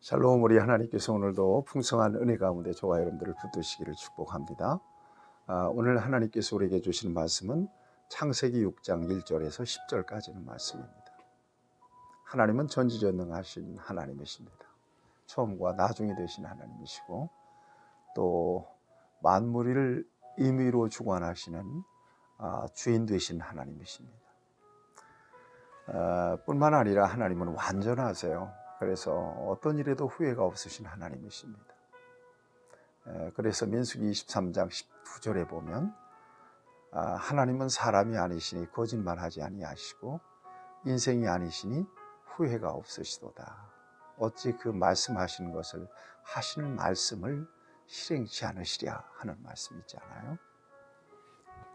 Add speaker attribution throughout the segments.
Speaker 1: 샬롬 우리 하나님께서 오늘도 풍성한 은혜 가운데 저와 여러분들을 붙드시기를 축복합니다. 아, 오늘 하나님께서 우리에게 주시는 말씀은 창세기 6장 1절에서 10절까지는 말씀입니다. 하나님은 전지전능하신 하나님이십니다. 처음과 나중이 되신 하나님이시고 또 만물을 임의로 주관하시는 아, 주인 되신 하나님이십니다. 아, 뿐만 아니라 하나님은 완전하세요. 그래서 어떤 일에도 후회가 없으신 하나님이십니다. 에, 그래서 민수기 23장 19절에 보면 아, 하나님은 사람이 아니시니 거짓말하지 아니하시고 인생이 아니시니 후회가 없으시도다. 어찌 그 말씀하시는 것을 하시는 말씀을 실행치 않으시랴 하는 말씀 있지 않아요?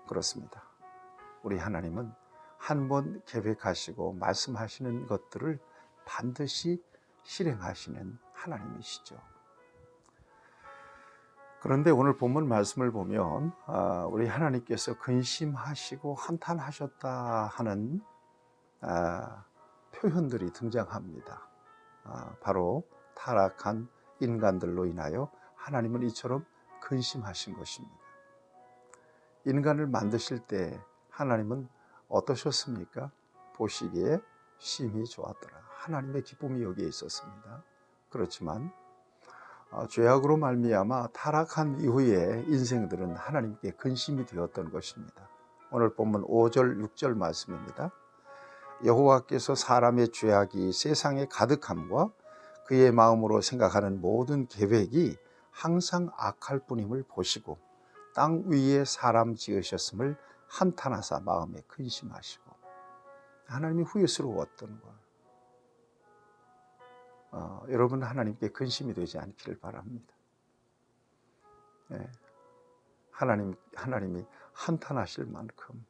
Speaker 1: 그렇습니다. 우리 하나님은 한 번 계획하시고 말씀하시는 것들을 반드시 실행하시는 하나님이시죠. 그런데 오늘 본문 말씀을 보면 아, 우리 하나님께서 근심하시고 한탄하셨다 하는 아, 표현들이 등장합니다. 아, 바로 타락한 인간들로 인하여 하나님은 이처럼 근심하신 것입니다. 인간을 만드실 때 하나님은 어떠셨습니까? 보시기에 심히 좋았더라. 하나님의 기쁨이 여기에 있었습니다. 그렇지만 어, 죄악으로 말미암아 타락한 이후에 인생들은 하나님께 근심이 되었던 것입니다. 오늘 본문 5절 6절 말씀입니다. 여호와께서 사람의 죄악이 세상에 가득함과 그의 마음으로 생각하는 모든 계획이 항상 악할 뿐임을 보시고 땅 위에 사람 지으셨음을 한탄하사 마음에 근심하시고 하나님이 후회스러웠던 것. 어, 여러분 하나님께 근심이 되지 않기를 바랍니다. 예, 하나님 하나님이 한탄하실 만큼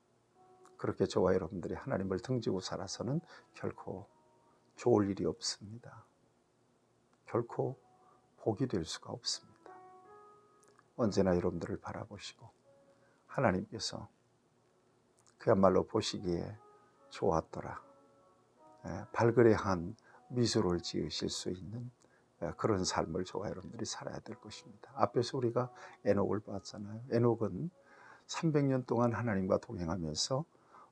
Speaker 1: 그렇게 저와 여러분들이 하나님을 등지고 살아서는 결코 좋을 일이 없습니다. 결코 복이 될 수가 없습니다. 언제나 여러분들을 바라보시고 하나님께서 그야말로 보시기에 좋았더라. 예, 발그레한 미소를 지으실 수 있는 예, 그런 삶을 저와 여러분들이 살아야 될 것입니다. 앞에서 우리가 에녹을 봤잖아요. 에녹은 300년 동안 하나님과 동행하면서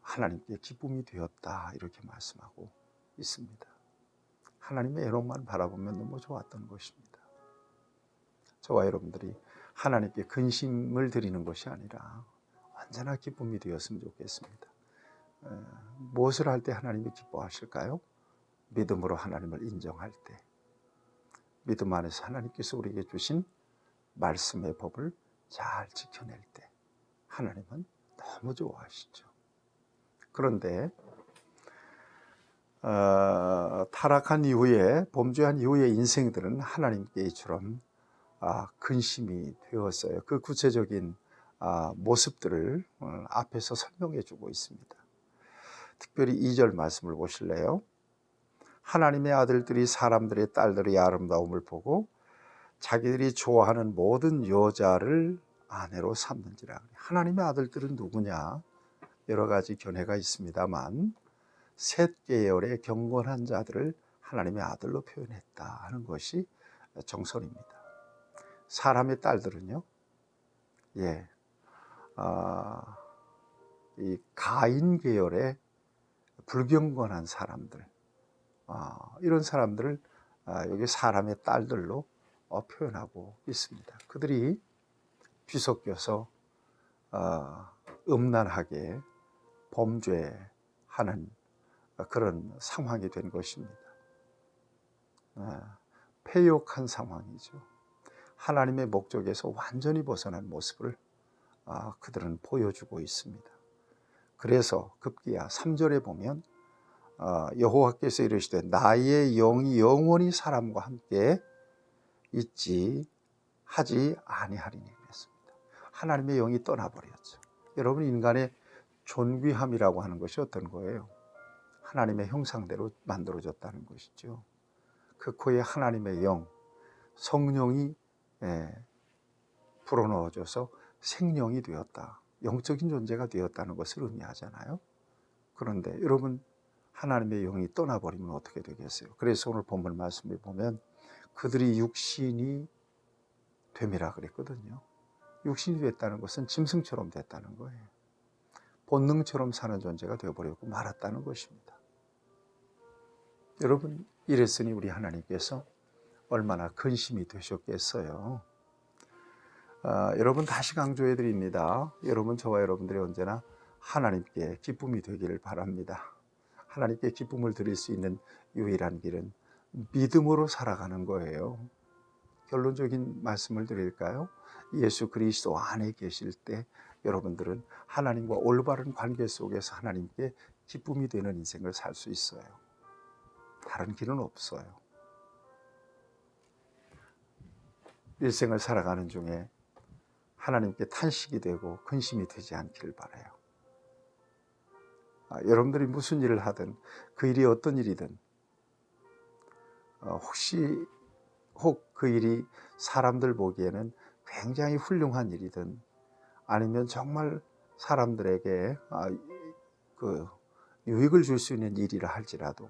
Speaker 1: 하나님께 기쁨이 되었다 이렇게 말씀하고 있습니다. 하나님의 에녹만 바라보면 너무 좋았던 것입니다. 저와 여러분들이 하나님께 근심을 드리는 것이 아니라 언제나 기쁨이 되었으면 좋겠습니다. 무엇을 할 때 하나님이 기뻐하실까요? 믿음으로 하나님을 인정할 때, 믿음 안에서 하나님께서 우리에게 주신 말씀의 법을 잘 지켜낼 때, 하나님은 너무 좋아하시죠. 그런데 어, 타락한 이후에 범죄한 이후의 인생들은 하나님께 이처럼 아, 근심이 되었어요. 그 구체적인 아, 모습들을 오늘 앞에서 설명해 주고 있습니다. 특별히 2절 말씀을 보실래요? 하나님의 아들들이 사람들의 딸들의 아름다움을 보고 자기들이 좋아하는 모든 여자를 아내로 삼는지라. 하나님의 아들들은 누구냐? 여러 가지 견해가 있습니다만 셋 계열의 경건한 자들을 하나님의 아들로 표현했다 하는 것이 정설입니다. 사람의 딸들은요, 예, 아, 이 가인 계열의 불경건한 사람들, 아, 이런 사람들을 아, 여기 사람의 딸들로 어, 표현하고 있습니다. 그들이 뒤섞여서 아, 음란하게 범죄하는 그런 상황이 된 것입니다. 아, 폐역한 상황이죠. 하나님의 목적에서 완전히 벗어난 모습을 아, 그들은 보여주고 있습니다. 그래서 급기야 3절에 보면 아, 여호와께서 이르시되 나의 영이 영원히 사람과 함께 있지 하지 아니하리니 그랬습니다. 하나님의 영이 떠나버렸죠. 여러분 인간의 존귀함이라고 하는 것이 어떤 거예요? 하나님의 형상대로 만들어졌다는 것이죠. 그 코에 하나님의 영, 성령이 예, 불어넣어져서 생명이 되었다. 영적인 존재가 되었다는 것을 의미하잖아요. 그런데 여러분 하나님의 영이 떠나버리면 어떻게 되겠어요? 그래서 오늘 본문 말씀을 보면 그들이 육신이 됨이라 그랬거든요. 육신이 됐다는 것은 짐승처럼 됐다는 거예요. 본능처럼 사는 존재가 되어버리고 말았다는 것입니다. 여러분, 이랬으니 우리 하나님께서 얼마나 근심이 되셨겠어요. 아, 여러분 다시 강조해 드립니다. 여러분 저와 여러분들이 언제나 하나님께 기쁨이 되기를 바랍니다. 하나님께 기쁨을 드릴 수 있는 유일한 길은 믿음으로 살아가는 거예요. 결론적인 말씀을 드릴까요? 예수 그리스도 안에 계실 때 여러분들은 하나님과 올바른 관계 속에서 하나님께 기쁨이 되는 인생을 살 수 있어요. 다른 길은 없어요. 일생을 살아가는 중에 하나님께 탄식이 되고 근심이 되지 않기를 바라요. 아, 여러분들이 무슨 일을 하든 그 일이 어떤 일이든 어, 혹시 혹 그 일이 사람들 보기에는 굉장히 훌륭한 일이든 아니면 정말 사람들에게 아, 그 유익을 줄 수 있는 일이라 할지라도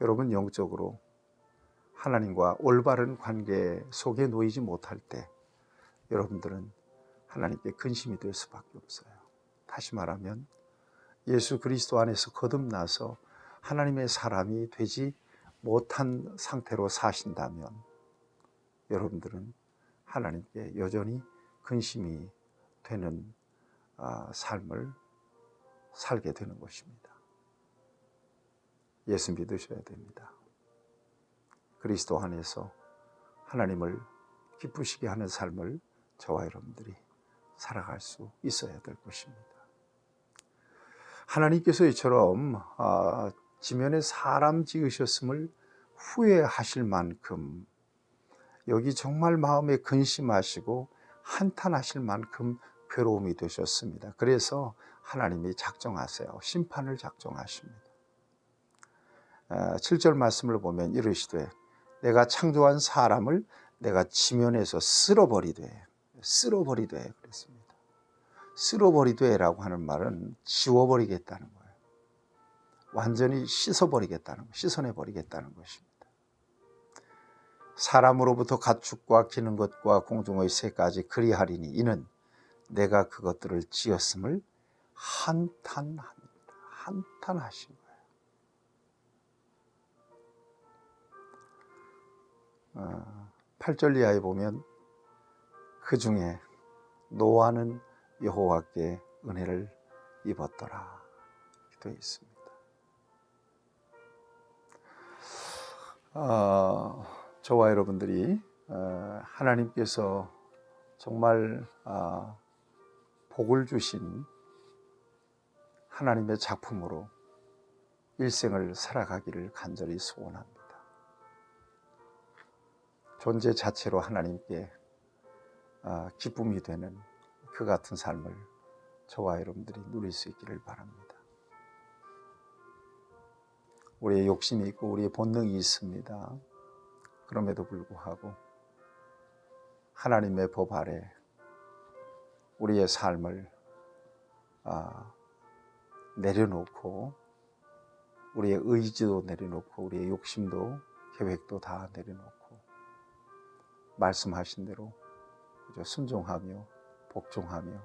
Speaker 1: 여러분 영적으로 하나님과 올바른 관계 속에 놓이지 못할 때 여러분들은 하나님께 근심이 될 수밖에 없어요. 다시 말하면 예수 그리스도 안에서 거듭나서 하나님의 사람이 되지 못한 상태로 사신다면 여러분들은 하나님께 여전히 근심이 되는 아, 삶을 살게 되는 것입니다. 예수 믿으셔야 됩니다. 그리스도 안에서 하나님을 기쁘시게 하는 삶을 저와 여러분들이 살아갈 수 있어야 될 것입니다. 하나님께서 이처럼 아, 지면에 사람 지으셨음을 후회하실 만큼 여기 정말 마음에 근심하시고 한탄하실 만큼 괴로움이 되셨습니다. 그래서 하나님이 작정하세요. 심판을 작정하십니다. 7절 말씀을 보면 이르시되 내가 창조한 사람을 내가 지면에서 쓸어버리되 쓸어버리되 그랬습니다. 쓸어버리되라고 하는 말은 지워버리겠다는 거예요. 완전히 씻어버리겠다는 거, 씻어내버리겠다는 것입니다. 사람으로부터 가축과 기는 것과 공중의 새까지 그리하리니 이는 내가 그것들을 지었음을 한탄합니다. 한탄하신 거예요. 8절 어, 이하에 보면 그 중에 노아는 여호와께 은혜를 입었더라. 되어 있습니다. 어, 저와 여러분들이 어, 하나님께서 정말 어, 복을 주신 하나님의 작품으로 일생을 살아가기를 간절히 소원합니다. 존재 자체로 하나님께 아, 기쁨이 되는 그 같은 삶을 저와 여러분들이 누릴 수 있기를 바랍니다. 우리의 욕심이 있고 우리의 본능이 있습니다. 그럼에도 불구하고 하나님의 법 아래 우리의 삶을 아, 내려놓고 우리의 의지도 내려놓고 우리의 욕심도 계획도 다 내려놓고 말씀하신 대로 순종하며 복종하며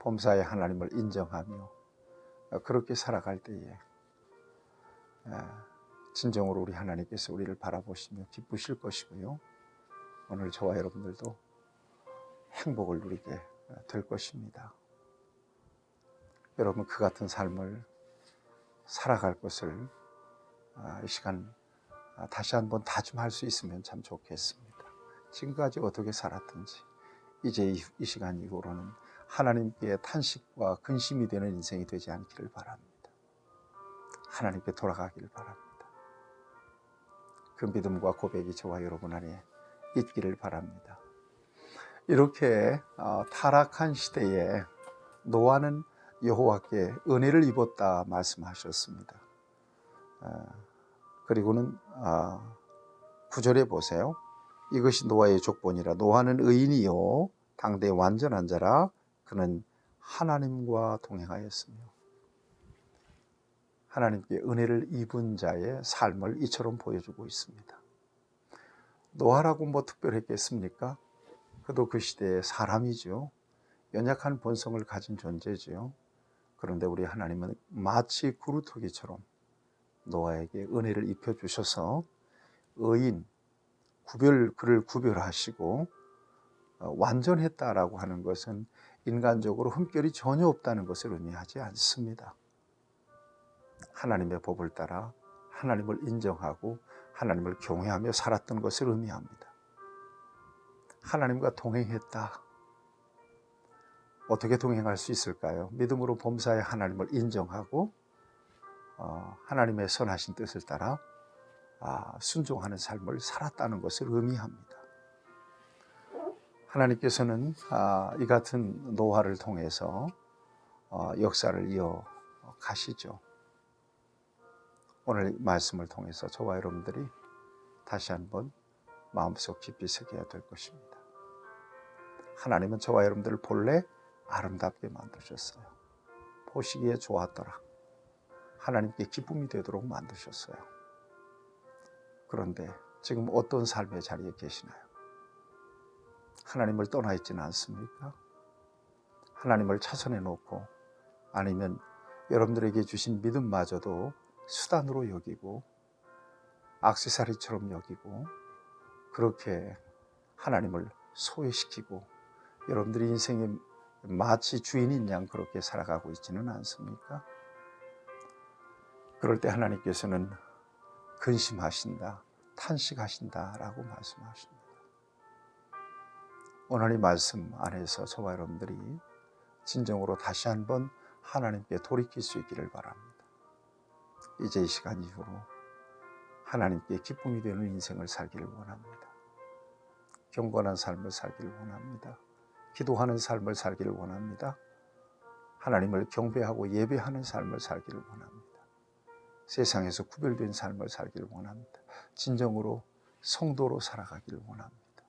Speaker 1: 범사의 하나님을 인정하며 그렇게 살아갈 때에 진정으로 우리 하나님께서 우리를 바라보시며 기쁘실 것이고요. 오늘 저와 여러분들도 행복을 누리게 될 것입니다. 여러분 그 같은 삶을 살아갈 것을 이 시간 다시 한번 다짐할 수 있으면 참 좋겠습니다. 지금까지 어떻게 살았든지 이제 이 시간 이후로는 하나님께 탄식과 근심이 되는 인생이 되지 않기를 바랍니다. 하나님께 돌아가기를 바랍니다. 그 믿음과 고백이 저와 여러분 안에 있기를 바랍니다. 이렇게 어, 타락한 시대에 노아는 여호와께 은혜를 입었다 말씀하셨습니다. 어, 그리고는 어, 구절에 보세요. 이것이 노아의 족본이라 노아는 의인이요 당대 완전한 자라 그는 하나님과 동행하였으며 하나님께 은혜를 입은 자의 삶을 이처럼 보여주고 있습니다. 노아라고 뭐 특별했겠습니까? 그도 그 시대의 사람이죠. 연약한 본성을 가진 존재죠. 그런데 우리 하나님은 마치 구루토기처럼 노아에게 은혜를 입혀 주셔서 의인 구별 그를 구별하시고 어, 완전했다라고 하는 것은 인간적으로 흠결이 전혀 없다는 것을 의미하지 않습니다. 하나님의 법을 따라 하나님을 인정하고 하나님을 경외하며 살았던 것을 의미합니다. 하나님과 동행했다. 어떻게 동행할 수 있을까요? 믿음으로 범사의 하나님을 인정하고 어, 하나님의 선하신 뜻을 따라 아, 순종하는 삶을 살았다는 것을 의미합니다. 하나님께서는 아, 이 같은 노화를 통해서 어, 역사를 이어 가시죠. 오늘 말씀을 통해서 저와 여러분들이 다시 한번 마음속 깊이 새겨야 될 것입니다. 하나님은 저와 여러분들을 본래 아름답게 만드셨어요. 보시기에 좋았더라. 하나님께 기쁨이 되도록 만드셨어요. 그런데 지금 어떤 삶의 자리에 계시나요? 하나님을 떠나 있지는 않습니까? 하나님을 차선에 놓고 아니면 여러분들에게 주신 믿음마저도 수단으로 여기고 악세사리처럼 여기고 그렇게 하나님을 소외시키고 여러분들이 인생에 마치 주인인 양 그렇게 살아가고 있지는 않습니까? 그럴 때 하나님께서는 근심하신다, 탄식하신다라고 말씀하십니다. 오늘 이 말씀 안에서 저와 여러분들이 진정으로 다시 한번 하나님께 돌이킬 수 있기를 바랍니다. 이제 이 시간 이후로 하나님께 기쁨이 되는 인생을 살기를 원합니다. 경건한 삶을 살기를 원합니다. 기도하는 삶을 살기를 원합니다. 하나님을 경배하고 예배하는 삶을 살기를 원합니다. 세상에서 구별된 삶을 살기를 원합니다. 진정으로 성도로 살아가기를 원합니다.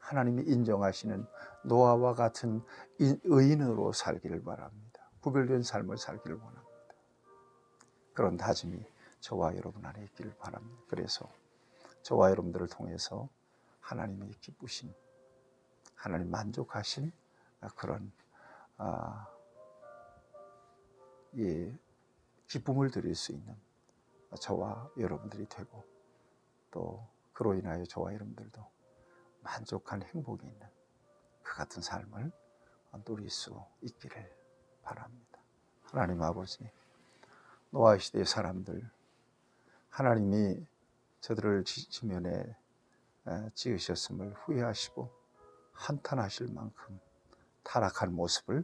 Speaker 1: 하나님이 인정하시는 노아와 같은 의인으로 살기를 바랍니다. 구별된 삶을 살기를 원합니다. 그런 다짐이 저와 여러분 안에 있기를 바랍니다. 그래서 저와 여러분들을 통해서 하나님의 기쁘신 하나님 만족하신 그런 아, 예, 기쁨을 드릴 수 있는 저와 여러분들이 되고 또 그로 인하여 저와 여러분들도 만족한 행복이 있는 그 같은 삶을 누릴 수 있기를 바랍니다. 하나님 아버지 노아 시대의 사람들 하나님이 저들을 지면에 지으셨음을 후회하시고 한탄하실 만큼 타락한 모습을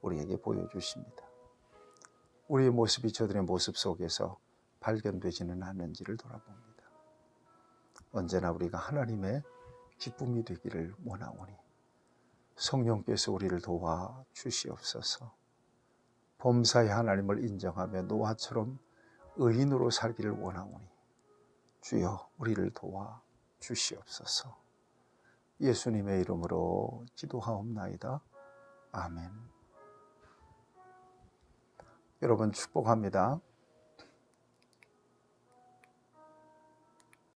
Speaker 1: 우리에게 보여주십니다. 우리의 모습이 저들의 모습 속에서 발견되지는 않는지를 돌아봅니다. 언제나 우리가 하나님의 기쁨이 되기를 원하오니 성령께서 우리를 도와 주시옵소서. 범사의 하나님을 인정하며 노아처럼 의인으로 살기를 원하오니 주여 우리를 도와 주시옵소서. 예수님의 이름으로 기도하옵나이다. 아멘. 여러분 축복합니다.